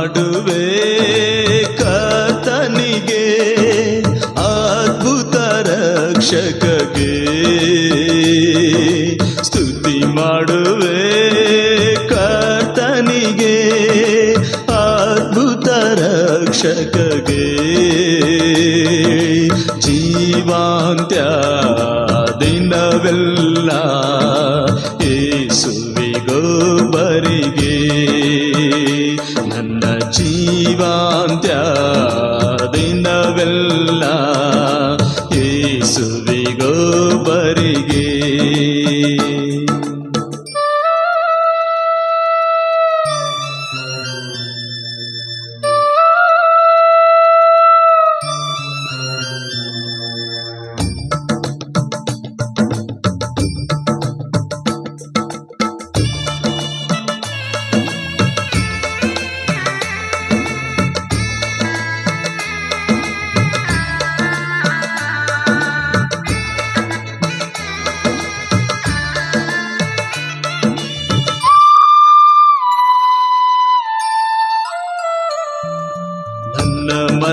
ಮಾಡುವೆ ಕತನಿಗೆ ಅದ್ಭುತ ರಕ್ಷಕಗೆ. ಸ್ತುತಿ ಮಾಡುವೆ ಕತನಿಗೆ ಅದ್ಭುತ ರಕ್ಷಕಗೆ. ಜೀವಾಂತ್ಯ ದಿನವೆಲ್ಲ ಏಸುವಿಗೊಬ್ಬರಿಗೆ ನನ್ನ ಜೀವಾಂತ್ಯ ದಿನವೆಲ್ಲ ಏಸುವಿಗೊಬ್ಬರಿಗೆ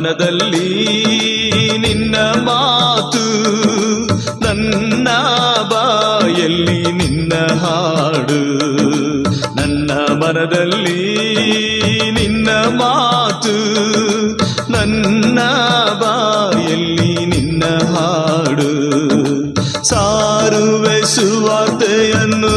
ಮನದಲ್ಲಿ ನಿನ್ನ ಮಾತು ನನ್ನ ಬಾಯಲ್ಲಿ ನಿನ್ನ ಹಾಡು. ನನ್ನ ಮನದಲ್ಲಿ ನಿನ್ನ ಮಾತು ನನ್ನ ಬಾಯಲ್ಲಿ ನಿನ್ನ ಹಾಡು. ಸಾರುವೆ ಸುವಾರ್ತೆಯನ್ನು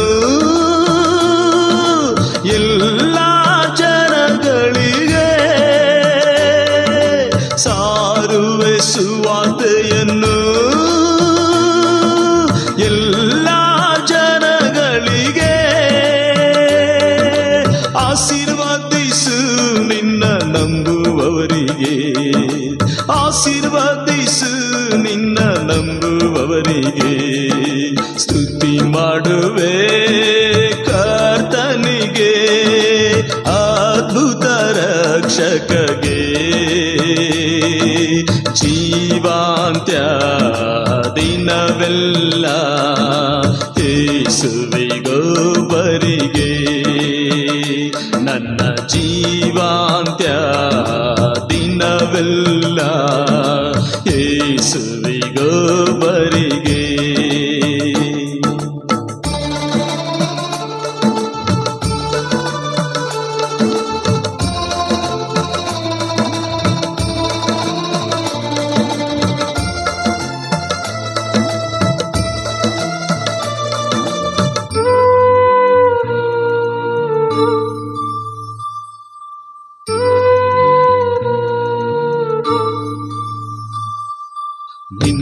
ಆಶೀರ್ವಾದಿಸು ನಿನ್ನ ನಂಬುವವರಿಗೆ ಸ್ತುತಿ ಮಾಡುವೆ ಕರ್ತನಿಗೆ ಅದ್ಭುತ ರಕ್ಷಕಗೆ. ಜೀವಾಂತ್ಯ ದಿನವೆಲ್ಲ ಸುವಿಗೋಬರಿಗೆ ನನ್ನ ಜೀವಾಂತ್ಯ ದಿನವೆಲ್ಲ ಏಸುವಿಗೊಬ್ಬರಿಗೆ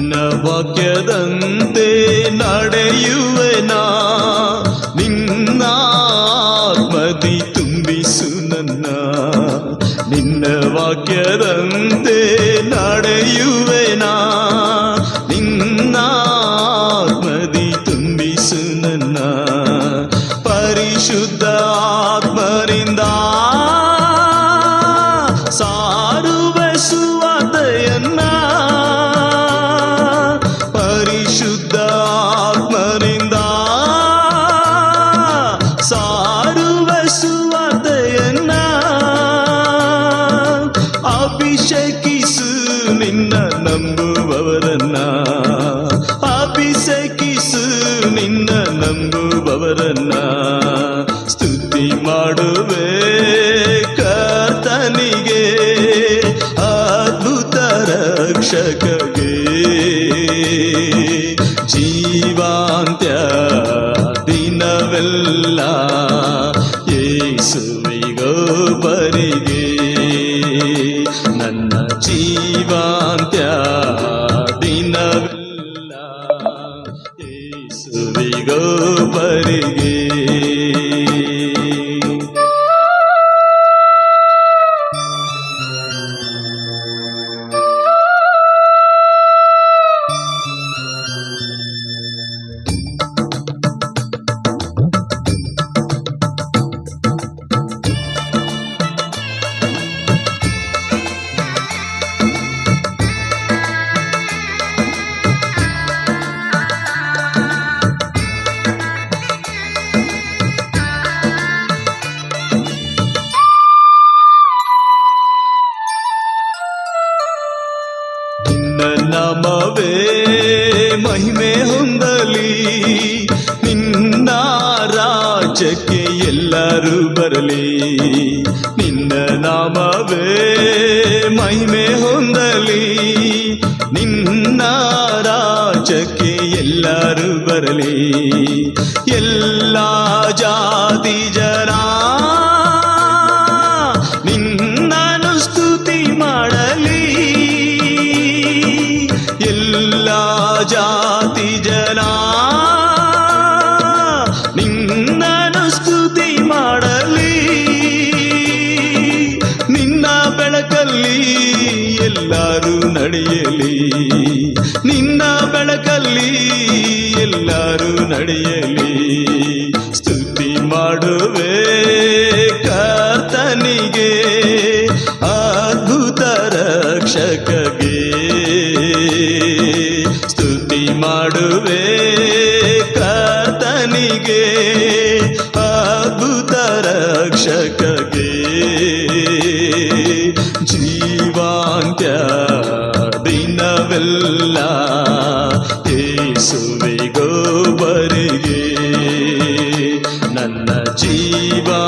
ನಿನ್ನ ವಾಕ್ಯದಂತೆ ನಡೆಯುವೆನಾ ನಿನ್ನ ಆತ್ಮದಿ ತುಂಬಿಸು ನನ್ನ ನಿನ್ನ ವಾಕ್ಯದಂತೆ ನಡೆಯುವೆನಾ ನಿನ್ನ ಆತ್ಮದಿ ತುಂಬಿಸು ನನ್ನ ಪರಿಶುದ್ಧ ಆತ್ಮರಿಂದ ನಂಬುವವರನ್ನ ಸ್ತುತಿ ಮಾಡುವೆ ಕರ್ತನಿಗೆ ಅದ್ಭುತ ರಕ್ಷಕಗೆ. ಜೀವಾಂತ್ಯ ದಿನವೆಲ್ಲ सुविगो परिगे ಏಸುವಿಗೊಬ್ಬರಿಗೆ ಮಹಿಮೆ ಹೊಂದಲಿ. ನಿನ್ನ ರಾಜ್ಯಕ್ಕೆ ಎಲ್ಲರೂ ಬರಲಿ. ನಿನ್ನ ನಾಮವೇ ಮಹಿಮೆ ಹೊಂದಲಿ. ನಿನ್ನ ರಾಜ್ಯಕ್ಕೆ ಎಲ್ಲರೂ ಬರಲಿ. ಎಲ್ಲ ಜಾತಿ ಜನ ಎಲ್ಲರೂ ನಡೆಯಲಿ. ನಿನ್ನ ಬೆಳಕಲ್ಲಿ ಎಲ್ಲರೂ ನಡೆಯಲಿ. ಸ್ತುತಿ ಮಾಡುವೆ ಕರ್ತನಿಗೆ, ಅದ್ಭುತ ರಕ್ಷಕಗೆ. ಸ್ತುತಿ ಮಾಡುವೆ ಕರ್ತನಿಗೆ, ಅದ್ಭುತ ರಕ್ಷಕಗೆ. ಯೇಸುವಿಗೋ ಬರಿಗೆ ನನ್ನ ಜೀವಾಂತ್ಯ